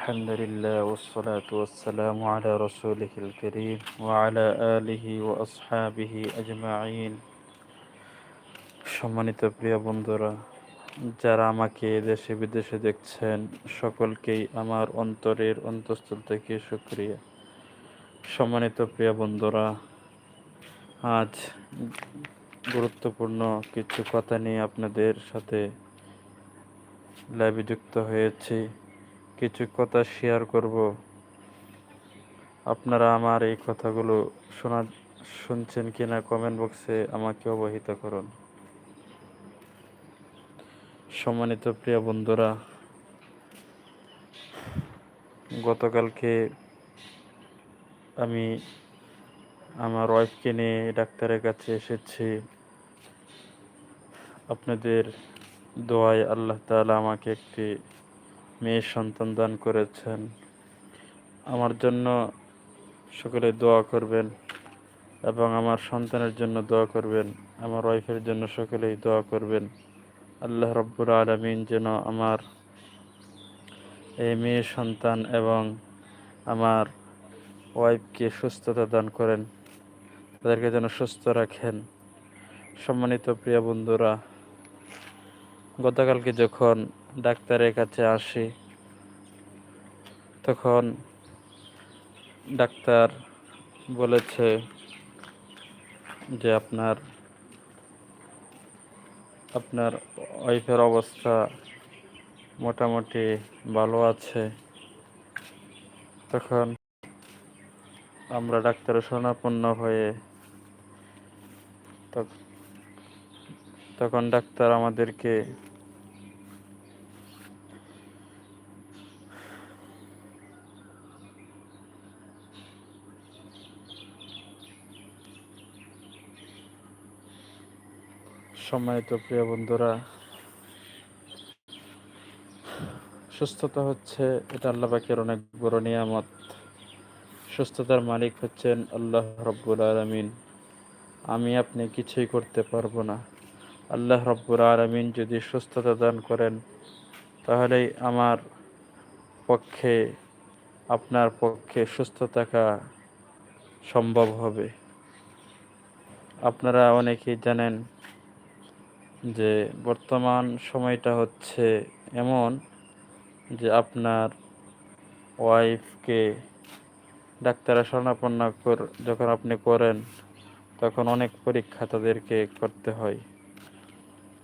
الحمد لله والصلاة والسلام على رسوله الكريم وعلى آله وأصحابه أجمعين সম্মানিত প্রিয় বন্ধুরা যারা আমাকে দেশে বিদেশে দেখছেন সকলকেই আমার অন্তরের অন্তঃস্থল থেকে সুক্রিয়া সম্মানিত প্রিয় বন্ধুরা আজ গুরুত্বপূর্ণ কিছু কথা নিয়ে আপনাদের সাথে লাইভে যুক্ত হয়েছি কিছু কথা শেয়ার করব। আপনারা আমার এই কথাগুলো শোনা, শুনছেন কিনা কমেন্ট বক্সে আমাকে অবহিত করুন। সম্মানিত প্রিয় বন্ধুরা, গতকালকে আমি আমার ওয়াইফকে নিয়ে ডাক্তারের কাছে এসেছি। আপনাদের দোয়ায় আল্লাহ তাআলা আমাকে একটি মেয়ের সন্তান দান করেছেন। আমার জন্য সকলে দোয়া করবেন এবং আমার সন্তানের জন্য দোয়া করবেন, আমার ওয়াইফের জন্য সকলেই দোয়া করবেন। আল্লাহ রব্বুর আলমিন যেন আমার এই মেয়ের সন্তান এবং আমার ওয়াইফকে সুস্থতা দান করেন, তাদেরকে যেন সুস্থ রাখেন। সম্মানিত প্রিয় বন্ধুরা, গতকালকে যখন ডাক্তারের কাছে আসি তখন ডাক্তার বলেছে যে আপনার আপনার ওয়াইফের অবস্থা মোটামুটি ভালো আছে। তখন আমরা ডাক্তারের শরণাপন্ন হয়ে তখন ডাক্তার আমাদেরকে সম্মানিত প্রিয় বন্ধুরা, সুস্থতা হচ্ছে, এটা আল্লাহ পাকের অনেক বড় নিয়ামত। সুস্থতার মালিক হচ্ছেন আল্লাহ রব্বুল আলমিন। আমি আপনি কিছুই করতে পারব না। আল্লাহ রব্বুল আলমিন যদি সুস্থতা দান করেন, তাহলেই আমার পক্ষে, আপনার পক্ষে সুস্থ থাকা সম্ভব হবে। আপনারা অনেকেই জানেন যে বর্তমান সময়টা হচ্ছে এমন যে আপনার ওয়াইফকে ডাক্তারের শরণাপন্ন যখন আপনি করেন, তখন অনেক পরীক্ষা তাদেরকে করতে হয়।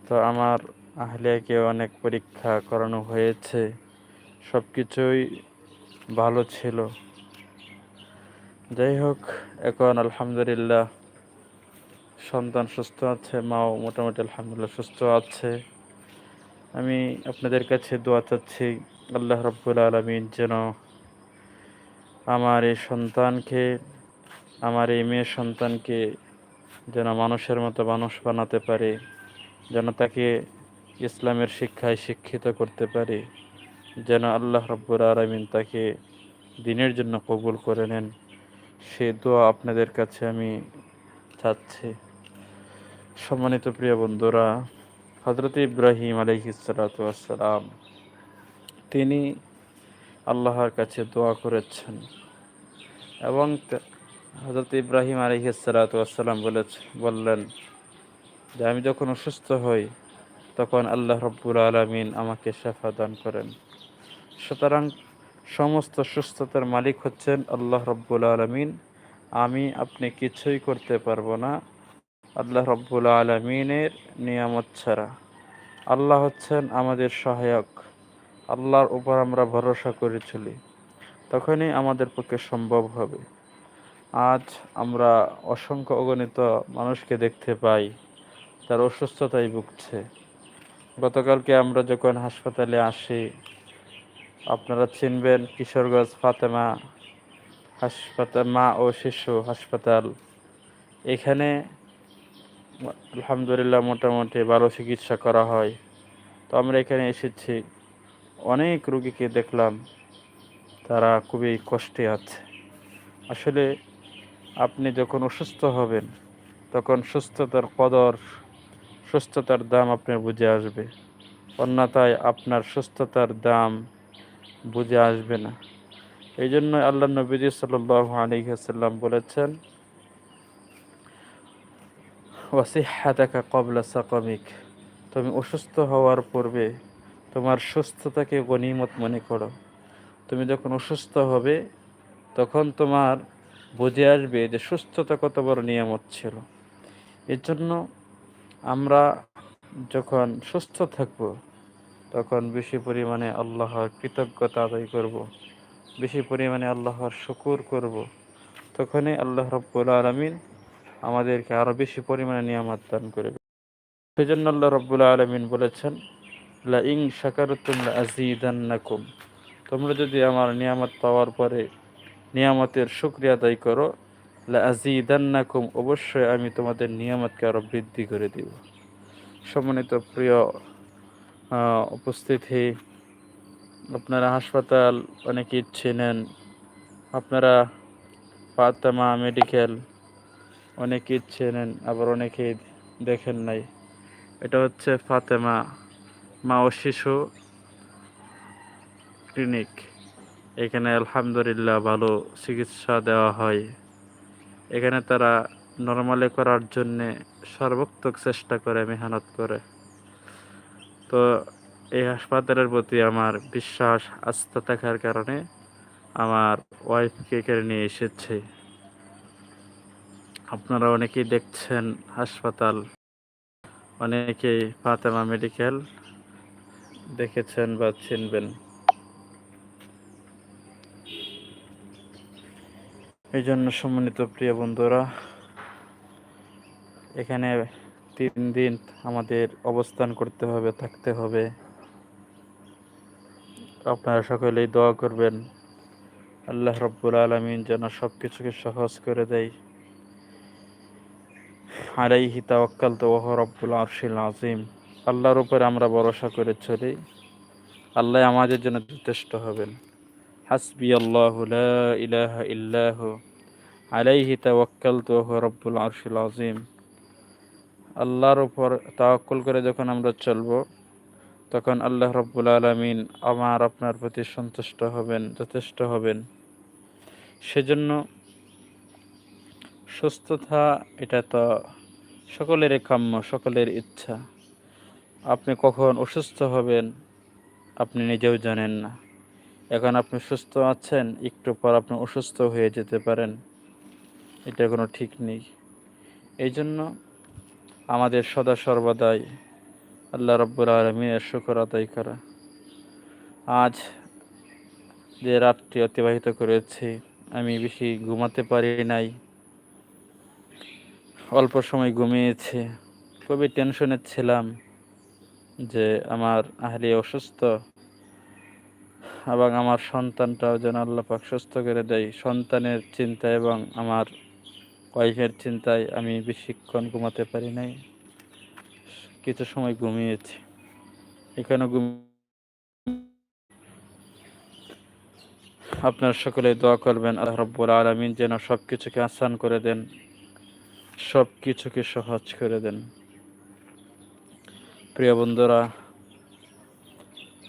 তো আমার আহলিয়াকে অনেক পরীক্ষা করানো হয়েছে। সব কিছুই ভালো ছিল। যাই হোক, এখন আলহামদুলিল্লাহ সন্তান সুস্থ আছে, মাও মোটামুটি আলহামদুলিল্লাহ সুস্থ আছে। আমি আপনাদের কাছে দোয়া চাচ্ছি, আল্লাহ রব্বুল আলমিন যেন আমার এই সন্তানকে, আমার এই মেয়ের সন্তানকে যেন মানুষের মতো মানুষ বানাতে পারে, যেন তাকে ইসলামের শিক্ষায় শিক্ষিত করতে পারে, যেন আল্লাহ রব্বুর আলমিন তাকে দিনের জন্য কবুল করে নেন। সে দোয়া আপনাদের কাছে আমি চাচ্ছি। সম্মানিত প্রিয় বন্ধুরা হজরত ইব্রাহিম আলহিসালাম তিনি আল্লাহর কাছে দোয়া করেছেন এবং হজরত ইব্রাহিম আলহিসালাম বলেছে বললেন যে, আমি যখন অসুস্থ হই, তখন আল্লাহ রব্বুল আলমিন আমাকে শেফা দান করেন। সুতরাং সমস্ত সুস্থতার মালিক হচ্ছেন আল্লাহ রব্বুল আলমিন। আমি আপনি কিছুই করতে পারব না। আল্লাহ রব্বুল আলমিনের নিয়ামত ছাড়া। আল্লাহ হচ্ছেন আমাদের সহায়ক। আল্লাহর উপর আমরা ভরসা করে চলি। তখনই আমাদের পক্ষে সম্ভব হবে। আজ আমরা অসংখ্য অগণিত মানুষকে দেখতে পাই, তার অসুস্থতায় ভুগছে। গতকালকে আমরা যখন হাসপাতালে আসি, আপনারা চিনবেন কিশোরগঞ্জ ফাতেমা হাসপাতাল মা ও শিশু হাসপাতাল। এখানে আলহামদুলিল্লাহ মোটামুটি ভালো চিকিৎসা করা হয়। তো আমরা এখানে এসেছি। অনেক রুগীকে দেখলাম। তারা খুবই কষ্টে আছে। আসলে আপনি যখন অসুস্থ হবেন, তখন সুস্থতার কদর, সুস্থতার দাম আপনার বুঝে আসবে। অন্যথায় আপনার সুস্থতার দাম বুঝে আসবে না। এই জন্য আল্লাহ নবীজি সাল্লাহ আলিহাসাল্লাম বলেছেন ওয়াসিহাতাকা কবলা সাকামিক তুমি অসুস্থ হওয়ার পূর্বে তোমার সুস্থতাকে গণিমত মনে করো তুমি যখন অসুস্থ হবে, তখন তোমার বুঝে আসবে যে সুস্থতা কত বড় নিয়ামত ছিল এর জন্য আমরা যখন সুস্থ থাকব, তখন বেশি পরিমাণে আল্লাহর কৃতজ্ঞতা আদায় করব। বেশি পরিমাণে আল্লাহর শুকুর করব। তখনই আল্লাহ রব্বুল আলমিন আমাদেরকে আরও বেশি পরিমাণে নিয়ামত দান করবে সেই জন্য আল্লাহ রব্বুল আলমিন বলেছেন লা ইং শাকারুতুম আজিদান্নাকুম তোমরা যদি আমার নিয়ামত পাওয়ার পরে নিয়ামতের শুক্রিয়া আদায় করো লা আজিদান্নাকুম অবশ্যই আমি তোমাদের নিয়ামতকে আরও বৃদ্ধি করে দিব। সম্মানিত প্রিয় উপস্থিতি, আপনারা হাসপাতাল অনেকেই চেনেন, আপনারা পাতামা মেডিকেল অনেকেই চেনেন আবার অনেকেই দেখেন নাই। এটা হচ্ছে ফাতেমা, মা ও শিশু ক্লিনিক। এখানে আলহামদুলিল্লাহ ভালো চিকিৎসা দেওয়া হয়। এখানে তারা নর্মালে করার জন্যে সর্বোত্তক চেষ্টা করে, মেহনত করে। তো এই হাসপাতালের প্রতি আমার বিশ্বাস, আস্থা থাকার কারণে আমার ওয়াইফকে এখানে নিয়ে এসেছে। আপনারা অনেকেই দেখছেন হাসপাতাল, অনেকেই ফাতেমা মেডিকেল দেখেছেন বা চিনবেন। এই জন্য সম্মানিত প্রিয় বন্ধুরা, এখানে তিন দিন আমাদের অবস্থান করতে হবে, থাকতে হবে। আপনারা সকলেই দোয়া করবেন, আল্লাহ রব্বুল আলমিন যেন সব কিছুকে সহজ করে দেয়। আলাইহি তাওয়াক্কাল তো ওহ রব্বুল আরশিল আজিম আল্লাহর উপরে আমরা ভরসা করে চলি। আল্লাহ আমাদের জন্য যথেষ্ট হবেন। হাসবি আল্লাহ ইলাহ ইল্লাহ। আলাইহি তাওয়াক্কাল তো ওহ রব্বুল আরশিল আজিম আল্লাহর উপর তাওয়াক্কুল করে যখন আমরা চলব, তখন আল্লাহ রব্বুল আলমিন আমার আপনার প্রতি সন্তুষ্ট হবেন, যথেষ্ট হবেন। সেজন্য সুস্থতা, এটা তো সকলের কাম্য, সকলের ইচ্ছা। আপনি কখন অসুস্থ হবেন, আপনি নিজেও জানেন না। এখন আপনি সুস্থ আছেন, একটু পর আপনি অসুস্থ হয়ে যেতে পারেন। এটা কোনো ঠিক নেই। এই জন্য আমাদের সদা সর্বদাই আল্লাহ রব্বুর আলমিনের শুকর আদায় করা। আজ যে রাতটি অতিবাহিত করেছি, আমি বেশি ঘুমাতে পারি নাই। অল্প সময় ঘুমিয়েছি। খুবই টেনশনে ছিলাম যে আমার আহলি অসুস্থ এবং আমার সন্তানটাও যেন আল্লাপাক সুস্থ করে দেয়। সন্তানের চিন্তা এবং আমার ওয়াইফের চিন্তায় আমি বেশিক্ষণ ঘুমাতে পারি নাই। কিছু সময় ঘুমিয়েছি। এখানে ঘুম আপনার সকলে দোয়া করবেন, আল্লাহ রব্বুল আলমিন যেন সব কিছুকে আসান করে দেন। সব কিছুকে সহজ করে দেন। প্রিয় বন্ধুরা,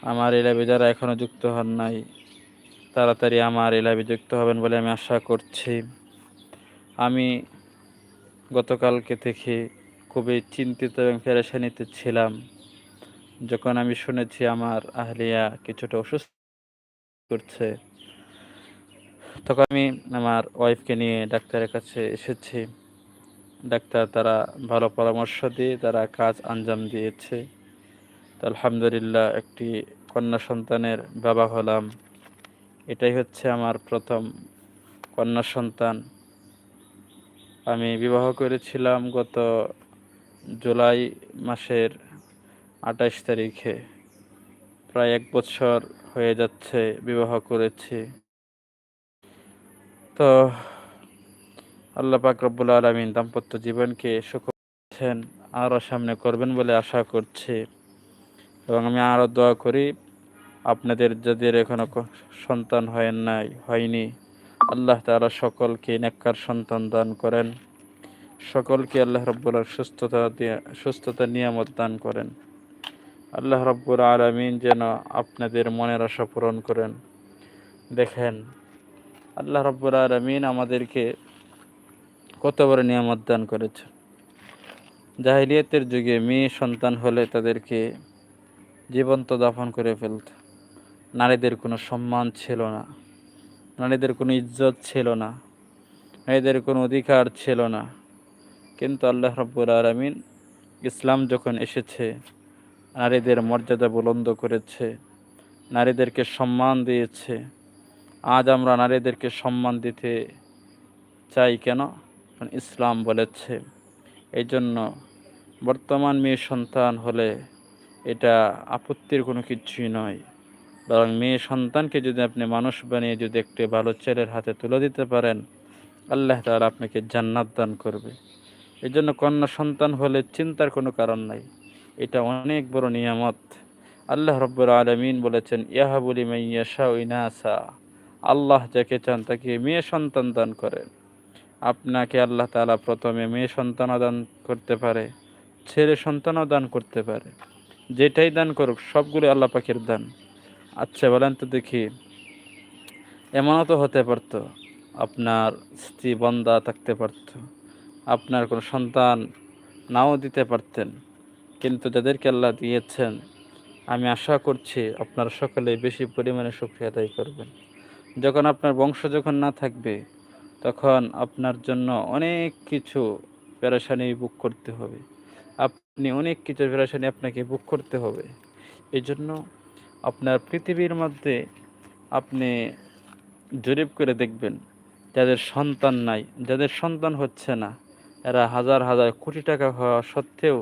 আমার এলাবে যারা এখনও যুক্ত হন নাই, তাড়াতাড়ি আমার এলাবে যুক্ত হবেন বলে আমি আশা করছি। আমি গতকালকে থেকে খুবই চিন্তিত এবং ফেরেশানিতে ছিলাম। যখন আমি শুনেছি আমার আহলিয়া কিছুটা অসুস্থ করছে, তখন আমি আমার ওয়াইফকে নিয়ে ডাক্তারের কাছে এসেছি। ডাক্তার তারা ভালো পরামর্শ দিয়ে, তারা কাজ আঞ্জাম দিয়েছে। তো আলহামদুলিল্লাহ একটি কন্যা সন্তানের বাবা হলাম। এটাই হচ্ছে আমার প্রথম কন্যা সন্তান। আমি বিবাহ করেছিলাম গত জুলাই মাসের আঠাশ তারিখে। প্রায় এক বছর হয়ে যাচ্ছে বিবাহ করেছি। তো আল্লাহ পাক রব্বুল আলমিন দাম্পত্য জীবনকে সুখেন আরও সামনে করবেন বলে আশা করছি। এবং আমি আরও দোয়া করি, আপনাদের যাদের এখনও সন্তান হয় নাই, হয়নি, আল্লাহ তালা সকলকে নেককার সন্তান দান করেন। সকলকে আল্লাহ রব্বুল্লাহ সুস্থতা দিয়ে, সুস্থতা নিয়ামত দান করেন। আল্লাহ রব্বুর আলমিন যেন আপনাদের মনের আশা পূরণ করেন। দেখেন, আল্লাহ রব্বুর আলমিন আমাদেরকে কত বড় নিয়ামত দান করেছেন জাহিলিয়াতের যুগে মেয়ে সন্তান হলে তাদেরকে জীবন্ত দাফন করে ফেলত। নারীদের কোনো সম্মান ছিল না। নারীদের কোনো ইজ্জত ছিল না। নারীদের কোনো অধিকার ছিল না। কিন্তু আল্লাহ রব্বুর আলমিন ইসলাম যখন এসেছে, নারীদের মর্যাদা বুলন্দ করেছে, নারীদেরকে সম্মান দিয়েছে, আজ আমরা নারীদেরকে সম্মান দিতে চাই কেন? ইসলাম বলেছে। এই জন্য বর্তমান মেয়ে সন্তান হলে এটা আপত্তির কোনো কিছুই নয়। বরং মেয়ে সন্তানকে যদি আপনি মানুষ বানিয়ে যদি একটি ভালো ছেলের হাতে তুলে দিতে পারেন, আল্লাহ তালা আপনাকে জান্নাত দান করবে। এই জন্য কন্যা সন্তান হলে চিন্তার কোনো কারণ নাই। এটা অনেক বড় নিয়ামত। আল্লাহ রব্বুর আলমিন বলেছেন ইয়াহাবুলি মাইয়াশা ইনাসা। আল্লাহ যাকে চান তাকে মেয়ে সন্তান দান করেন। আপনাকে আল্লাহ তালা প্রথমে মেয়ে সন্তান দান করতে পারে, ছেলে সন্তানও দান করতে পারে। যেটাই দান করুক, সবগুলো আল্লাহ পাখির দান। আচ্ছা বলেন তো দেখি। এমনও তো হতে পারত, আপনার স্ত্রী বন্দা থাকতে পারত, আপনার কোনো সন্তান নাও দিতে পারতেন, কিন্তু যাদেরকে আল্লাহ দিয়েছেন, আমি আশা করছি আপনারা সকলে বেশি পরিমাণে সুক্রিয়া আদায় করবেন। যখন আপনার বংশ যখন না থাকবে তখন আপনার জন্য অনেক কিছু পেরেশানি বুক করতে হবে। আপনি অনেক কিছু পেরেশানি আপনাকে বুক করতে হবে। এই জন্য আপনার পৃথিবীর মধ্যে আপনি জরিপ করে দেখবেন, যাদের সন্তান নাই, যাদের সন্তান হচ্ছে না, এরা হাজার হাজার কোটি টাকা হওয়া সত্ত্বেও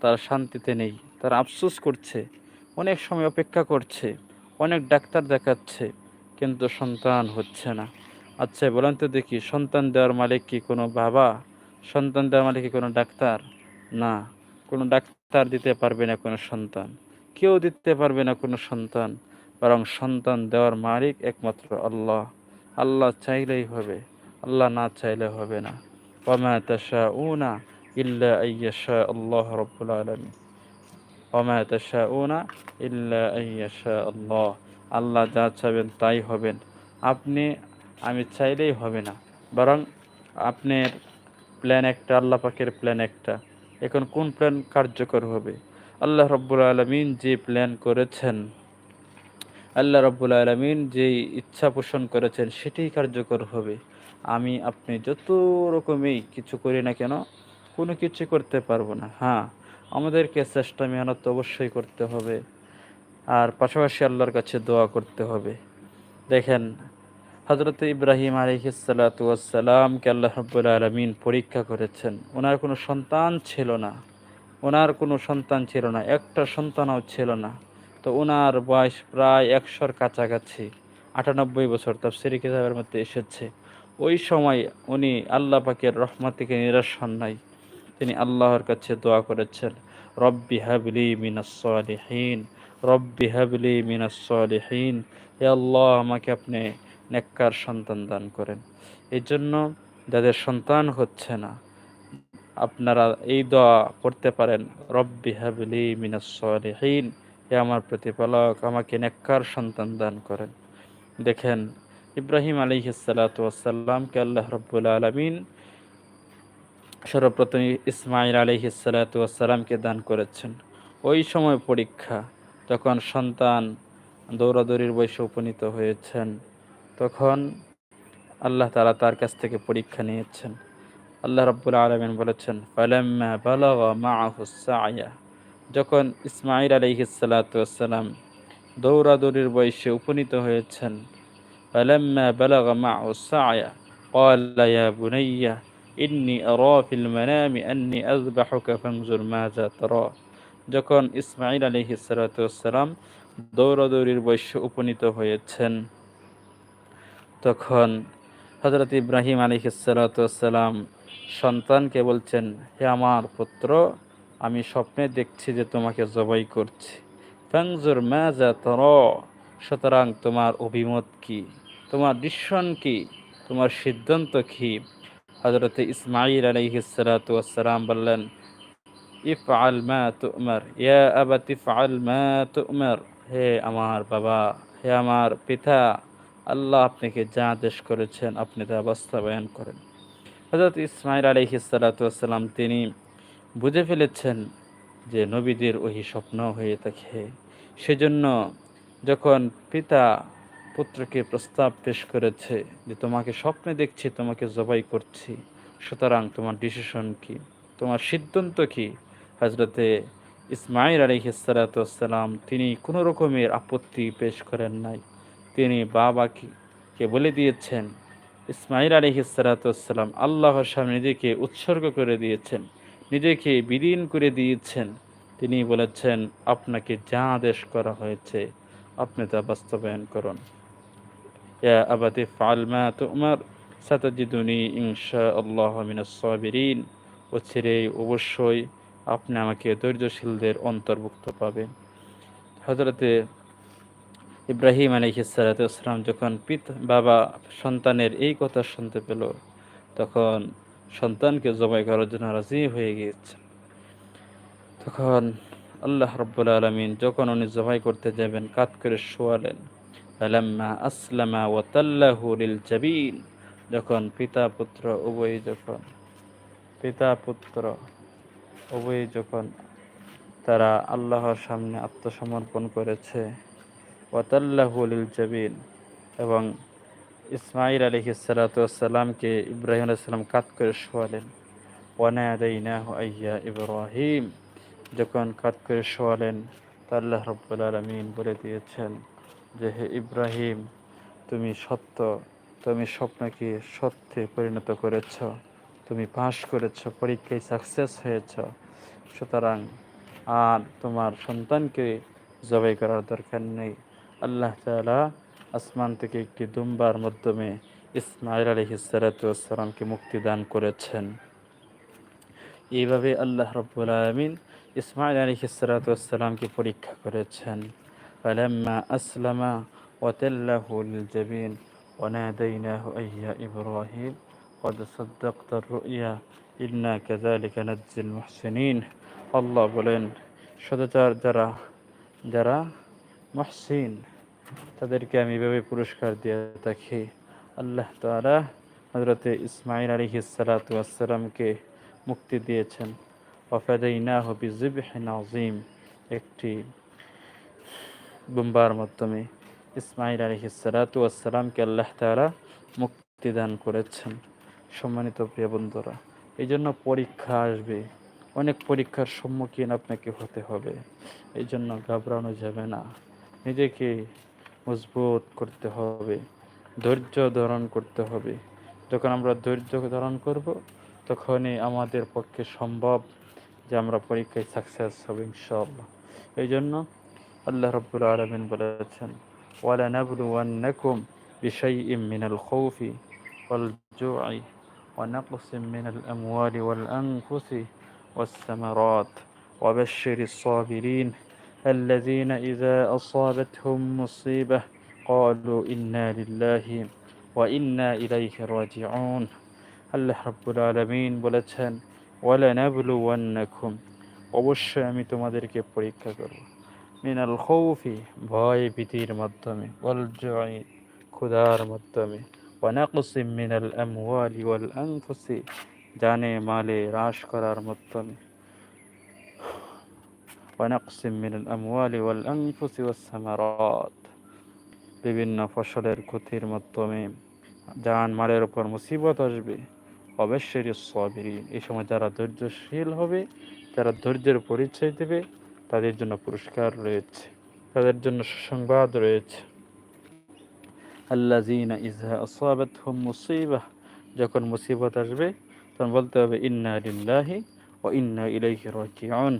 তারা শান্তিতে নেই, তারা আফসোস করছে, অনেক সময় অপেক্ষা করছে, অনেক ডাক্তার দেখাচ্ছে, কিন্তু সন্তান হচ্ছে না। আচ্ছা বলেন তো দেখি, সন্তান দেওয়ার মালিক কি কোনো বাবা? সন্তান দেওয়ার মালিক কি কোনো ডাক্তার? না, কোনো ডাক্তার দিতে পারবে না কোনো সন্তান। কেউ দিতে পারবে না কোনো সন্তান, বরং সন্তান দেওয়ার মালিক একমাত্র আল্লাহ। আল্লাহ চাইলেই হবে, আল্লাহ না চাইলে হবে না। ওমা তাশা উনা ইল্লা আইয়াশা আল্লাহ রব্বুল আলমী ওমা তাশা উনা ইল্লা আইয়াশা আল্লাহ আল্লাহ যা চাবেন তাই হবেন। আপনি আমি চাইলেই হবে না। বরং আপনার প্ল্যান একটা, আল্লাহ পাকের প্ল্যান একটা। এখন কোন প্ল্যান কার্যকর হবে? আল্লাহ রব্বুল আলমিন যে প্ল্যান করেছেন, আল্লাহ রব্বুল আলমিন যে ইচ্ছা পোষণ করেছেন, সেটাই কার্যকর হবে। আমি, আপনি যত রকমই কিছু করি না কেন, কোনো কিছু করতে পারব না। হ্যাঁ আমাদেরকে চেষ্টা, মেহনত অবশ্যই করতে হবে। আর পাশাপাশি আল্লাহর কাছে দোয়া করতে হবে। দেখেন হজরত ইব্রাহিম আলিহিসাল্লাতুয়াসাল্লামকে আল্লাহ রব্বুল আলমিন পরীক্ষা করেছেন। ওনার কোনো সন্তান ছিল না। ওনার কোনো সন্তান ছিল না। একটা সন্তানও ছিল না। তো ওনার বয়স প্রায় একশোর কাছাকাছি। আটানব্বই বছর তার তাফসিরি কিতাবের মধ্যে এসেছে। ওই সময় উনি আল্লাহ পাকের রহমত থেকে নিরাশ হন নাই। তিনি আল্লাহর কাছে দোয়া করেছেন, রব্বি হাবলি মিনাসলিহীন রব্বি হাবলি মিনাসলিহীন হে আল্লাহ, আমাকে আপনি নেককার সন্তান দান করেন। এই জন্য যাদের সন্তান হচ্ছে না, আপনারা এই দোয়া করতে পারেন, রব্বি হাবলি মিনাসলিহীন হে আমার প্রতিপালক, আমাকে নেককার সন্তান দান করেন। দেখেন, ইব্রাহিম আলী সালাতামকে আল্লাহ রব্বুল আলমিন সর্বপ্রথম ইসমাইল আলী সালাতামকে দান করেছেন। ওই সময় পরীক্ষা, যখন সন্তান দৌড়াদৌড়ির বয়সে উপনীত হয়েছেন তখন আল্লাহ তালা তার কাছ থেকে পরীক্ষা নিয়েছেন আল্লাহ রব্বুল আলমিন বলেছেন ফালাম্মা বালাগা মাহুসা যখন ইসমাইল আলহিসাল্লাম দৌড়াদৌড়ির বয়সে উপনীত হয়েছেন فلما بلغ معه السعي قال يا بني إني أرى في المنام أني أذبحك فانظر ماذا ترى যখন ইসমাইল আলহি সালাতাম দৌড়াদৌড়ির বয়সে উপনীত হয়েছেন তখন হজরত ইব্রাহিম আলহি সালাতাম সন্তানকে বলছেন, হে আমার পুত্র, আমি স্বপ্নে দেখছি যে তোমাকে জবাই করছি। ফ্যাংজুর ম্যাজা তর, সুতরাং তোমার অভিমত কি? তোমার ডিসিশন কি? তোমার সিদ্ধান্ত কি? হজরত ইসমাইল আলহিসালাম বললেন ইফ ইফআল মা তুমার, ইয়া আবাতি ইফআল মা তুমার। হে আমার বাবা, হে আমার পিতা আল্লাহ আপনাকে যা আদেশ করেছেন, আপনি তা বাস্তবায়ন করেন। হজরত ইসমাইল আলহিসাল্লাম তিনি বুঝে ফেলেছেন যে নবীদের ওই স্বপ্ন হয়ে থাকে। সেজন্য যখন পিতা পুত্রকে প্রস্তাব পেশ করেছে যে, তোমাকে স্বপ্নে দেখছি, তোমাকে জবাই করছি, সুতরাং তোমার ডিসিশন কি? তোমার সিদ্ধান্ত কি? হজরতে ইসমাইল আলহিসাল্লাম তিনি কোনো রকমের আপত্তি পেশ করেন নাই। তিনি বাবাকে বলে দিয়েছেন? ইসমাইল আলহিসাল্লাম আল্লাহর সামনে নিজেকে উৎসর্গ করে দিয়েছেন, নিজেকে বিলীন করে দিয়েছেন। তিনি বলেছেন, আপনাকে যা আদেশ করা হয়েছে, আপনি তা বাস্তবায়ন করুন। ইয়া আবাদি ফালমা তোমার, সাতাজিদুনি ইনশা আল্লাহ মিনাসবিরিন ও ছেড়ে অবশ্যই আপনি আমাকে ধৈর্যশীলদের অন্তর্ভুক্ত পাবেন। হজরতে ইব্রাহিম আলহিসালাম যখন পিত বাবা সন্তানের এই কথা শুনতে পেল, তখন সন্তানকে জবাই করার জন্য রাজি হয়ে গিয়েছে। তখন আল্লাহ রব্বুল আলমিন যখন উনি জবাই করতে যাবেন, কাত করে শোয়ালেন আলাম্মা আসলামা ওয়াতাল্লাহুল জাবিন। যখন পিতা পুত্র উভয় যখন, পিতা পুত্র উভয় যখন তারা আল্লাহর সামনে আত্মসমর্পণ করেছে ওয়াতাল্লাহুল জাবিন এবং ইসমাইল আলহি সালাতামকে ইব্রাহিম আলাইসাল্লাম কাত করে শোয়ালেন। ওয়ানাদাইনাহ আইয়া ইব্রাহিম। যখন কাত করে শোয়ালেন, তা আল্লাহ রব্বুল আলমিন বলে দিয়েছেন যে, হে ইব্রাহিম, তুমি সত্য, তুমি স্বপ্নকে সত্যে পরিণত করেছ, তুমি পাশ করেছ, পরীক্ষায় সাকসেস হয়েছ। সুতরাং আর তোমার সন্তানকে জবাই করার দরকার নেই। আল্লাহ তালা আসমান থেকে একটি দুম্বার মাধ্যমে ইসমাইল আলহিসালামকে মুক্তি দান করেছেন এইভাবে আল্লাহ রব্বুল আলমিন ইসমাইল আলহিসালামকে পরীক্ষা করেছেন فلما أسلم وتله للجبين وناديناه أي يا إبراهيم قد صدقت الرؤيا إنا كذلك نجزي المحسنين আল্লাহ বলেন সদাচার যারা যারা মহসিন, তাদেরকে আমি এভাবে পুরস্কার দিয়ে থাকি। আল্লাহ তালা হজরতে ইসমাইল আলী সালাতামকে মুক্তি দিয়েছেন। ওফাদাইনা হবি জিবহিন আজিম একটি বুম্বার মাধ্যমে ইসমাইল আলী সালাতামকে আল্লাহ তালা মুক্তি দান করেছেন। সম্মানিত প্রিয় বন্ধুরা এই জন্য পরীক্ষা আসবে। অনেক পরীক্ষার সম্মুখীন আপনাকে হতে হবে। এই জন্য ঘাবড়ানো যাবে না। নিজেকে মজবুত করতে হবে ধৈর্য ধারণ করতে হবে যখন আমরা ধৈর্য ধারণ করব তখনই আমাদের পক্ষে সম্ভব যে আমরা পরীক্ষায় সাকসেস হবে ইনশাআল্লাহ এই জন্য আল্লাহ রব্বুল আলমিন বলেছেন ওয়ালা নাবলুয়ান্নাকুম بشيء من الخوف والجوع ونقص من الأموال والأنفس والثمرات وبشر الصابرين الذين إذا أصابتهم مصيبة قالوا إنا لله وإنا إليه راجعون আল্লাহ রাব্বুল আলামিন বলেছেন ওয়ালা নাবলুওয়ান্নাকুম অবশ্যই আমি তোমাদেরকে পরীক্ষা করব মিনাল খৌফি ভয় ভীতির মাধ্যমে ওয়াল জয় ক্ষুধার মাধ্যমে ওয়ানাকসিম মিনাল আমওয়ালি ওয়াল আনফুসি জানে মালে হ্রাস করার মাধ্যমে আমওয়ালি ওয়াল আনফুসি ওয়াস সামারাত বিভিন্ন ফসলের ক্ষতির মাধ্যমে জান মালের উপর মুসিবত আসবে। অবশ্যই সবিরি এই সময় যারা ধৈর্যশীল হবে, যারা ধৈর্যের পরিচয় দেবে, তাদের জন্য পুরস্কার রয়েছে। তাদের জন্য সুসংবাদ রয়েছে। আল্লাহ জিনা ইজহা আসাবাত মুসিবাহ। যখন মুসিবত আসবে, তখন বলতে হবে, ইন্না লিল্লাহি ও ইন্না ইলাইহি রাজিউন।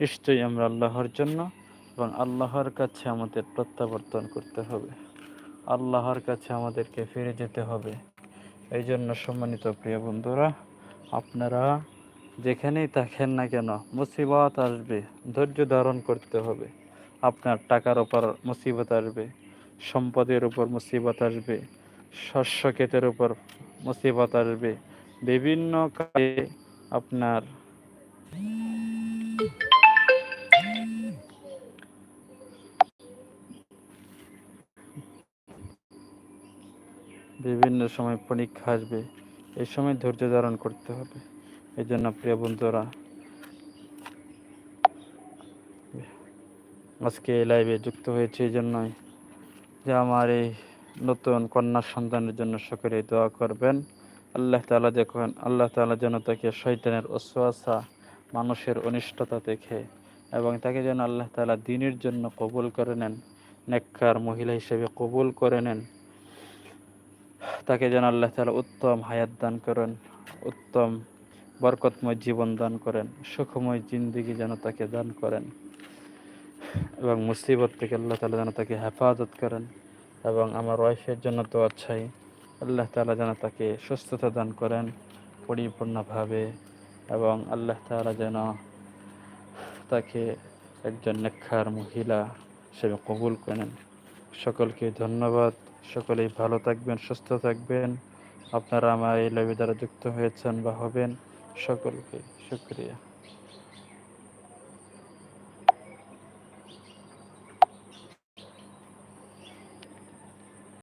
নিশ্চয়ই আমরা আল্লাহর জন্য এবং আল্লাহর কাছে আমাদের প্রত্যাবর্তন করতে হবে। আল্লাহর কাছে আমাদেরকে ফিরে যেতে হবে। এই জন্য সম্মানিত প্রিয় বন্ধুরা, আপনারা যেখানেই থাকেন না কেন মুসিবত আসবে, ধৈর্য ধারণ করতে হবে। আপনার টাকার ওপর মুসিবত আসবে, সম্পদের উপর মুসিবত আসবে, শস্য ক্ষেতের উপর মুসিবত আসবে। বিভিন্ন কাজে আপনার বিভিন্ন সময় পরীক্ষা আসবে। এই সময় ধৈর্য ধারণ করতে হবে। এই জন্য প্রিয় বন্ধুরা, আজকে এই লাইভে যুক্ত হয়েছে এই জন্যই যে আমার এই নতুন কন্যা সন্তানের জন্য সকলে দোয়া করবেন। আল্লাহ তালা দেখুন আল্লাহ তালা যেন তাকে শৈতানের অশ্বাসা, মানুষের অনিষ্টতা দেখে এবং তাকে যেন আল্লাহ তালা দিনের জন্য কবুল করে নেন, নেককার মহিলা হিসেবে কবুল করে নেন। তাকে যেন আল্লাহ তালা উত্তম হায়াত দান করেন, উত্তম বরকতময় জীবন দান করেন, সুখময় জিন্দিগি যেন তাকে দান করেন এবং মুসিবত থেকে আল্লাহ তালা যেন তাকে হেফাজত করেন এবং আমার ওয়াইফের জন্য তো আচ্ছাই আল্লাহ তালা যেন তাকে সুস্থতা দান করেন পরিপূর্ণভাবে এবং আল্লাহ তালা যেন তাকে একজন নেক্ষার মহিলা হিসেবে কবুল করেন। সকলকে ধন্যবাদ। সকলেই ভালো থাকবেন, সুস্থ থাকবেন। আপনারা আমার এই লাইভে দ্বারা যুক্ত হয়েছেন বা হবেন, সকলকে শুক্রিয়া।